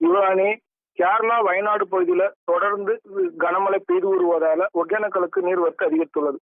யுவானி கேரளா வயநாடு பகுதியில தொடர்ந்து கனமழை பெய்து வருவதால ஒகேனக்கலுக்கு நீர்வரத்து அதிகரித்துள்ளது.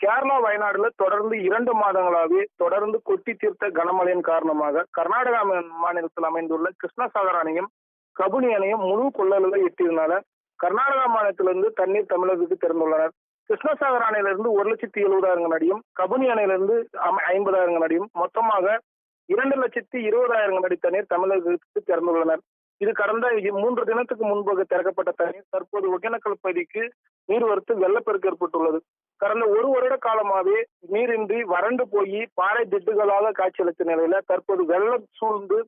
கேரளா வயநாடுல தொடர்ந்து இரண்டு மாதங்களாகவே தொடர்ந்து கொட்டி தீர்த்த கனமழையின் காரணமாக கர்நாடகா மாநிலத்தில் அமைந்துள்ள கிருஷ்ணசாகர் அணையும் கபுனி அணையும் முழு கொள்ளளவை எட்டியதுனால கர்நாடகா மாநிலத்திலிருந்து தண்ணீர் தமிழகத்துக்கு திறந்துள்ளனர். கிருஷ்ணசாகர் அணையிலிருந்து ஒரு லட்சத்தி எழுபதாயிரம் அடியும் கபுனி அணையிலிருந்து அம- ஐம்பதாயிரம் அடியும் மொத்தமாக இரண்டு லட்சத்தி இருபதாயிரம் அடி தண்ணீர் தமிழகத்துக்கு திறந்துள்ளனர். இது கடந்த மூன்று தினத்துக்கு முன்பாக திறக்கப்பட்ட தண்ணீர் தற்போது ஒகேனக்கல் பகுதிக்கு நீர்வரத்து வெள்ளப்பெருக்கு ஏற்பட்டுள்ளது. கடந்த ஒரு வருட காலமாகவே நீரின்றி வறண்டு போய் பாறை திட்டுகளாக காட்சியளித்த நிலையில தற்போது வெள்ளம் சூழ்ந்து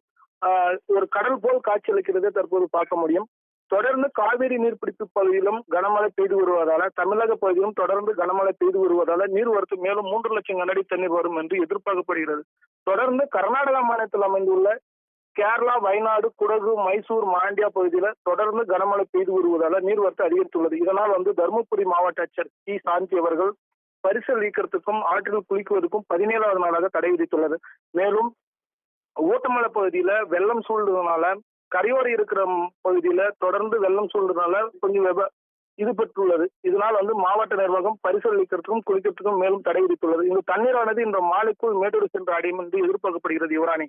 ஆஹ், ஒரு கடல் போல் காட்சியளிக்கிறதை தற்போது பார்க்க முடியும். தொடர்ந்து காவிரி நீர்பிடிப்பு பகுதியிலும் கனமழை பெய்து வருவதால தமிழக பகுதியிலும் தொடர்ந்து கனமழை பெய்து வருவதால நீர்வரத்து மேலும் மூன்று லட்சம் கனஅடி தண்ணீர் வரும் என்று எதிர்பார்க்கப்படுகிறது. தொடர்ந்து கர்நாடகா மாநிலத்தில் அமைந்துள்ள கேரளா வயநாடு குடகு மைசூர் மாண்டியா பகுதியில தொடர்ந்து கனமழை பெய்து வருவதால நீர்வரத்து அதிகரித்துள்ளது. இதனால் வந்து தருமபுரி மாவட்ட ஆட்சியர் டி சாந்தி அவர்கள் பரிசல் நீக்கிறதுக்கும் ஆற்றில் குளிக்குவதற்கும் பதினேழாவது நாளாக தடை விதித்துள்ளது. மேலும் ஊட்டமலை பகுதியில வெள்ளம் சூழ்ந்ததுனால கரையோரம் இருக்கிற பகுதியில தொடர்ந்து வெள்ளம் சூழ்ந்ததுனால கொஞ்சம் வெப இது பெற்றுள்ளது. இதனால் வந்து மாவட்ட நிர்வாகம் பரிசீலிக்கிறதுக்கும் குளிக்கிறதுக்கும் மேலும் தடை விதித்துள்ளது. இந்த தண்ணீரானது இந்த மாலைக்குள் மேட்டூர் சென்று அடையும் என்று எதிர்பார்க்கப்படுகிறது யுவராணி.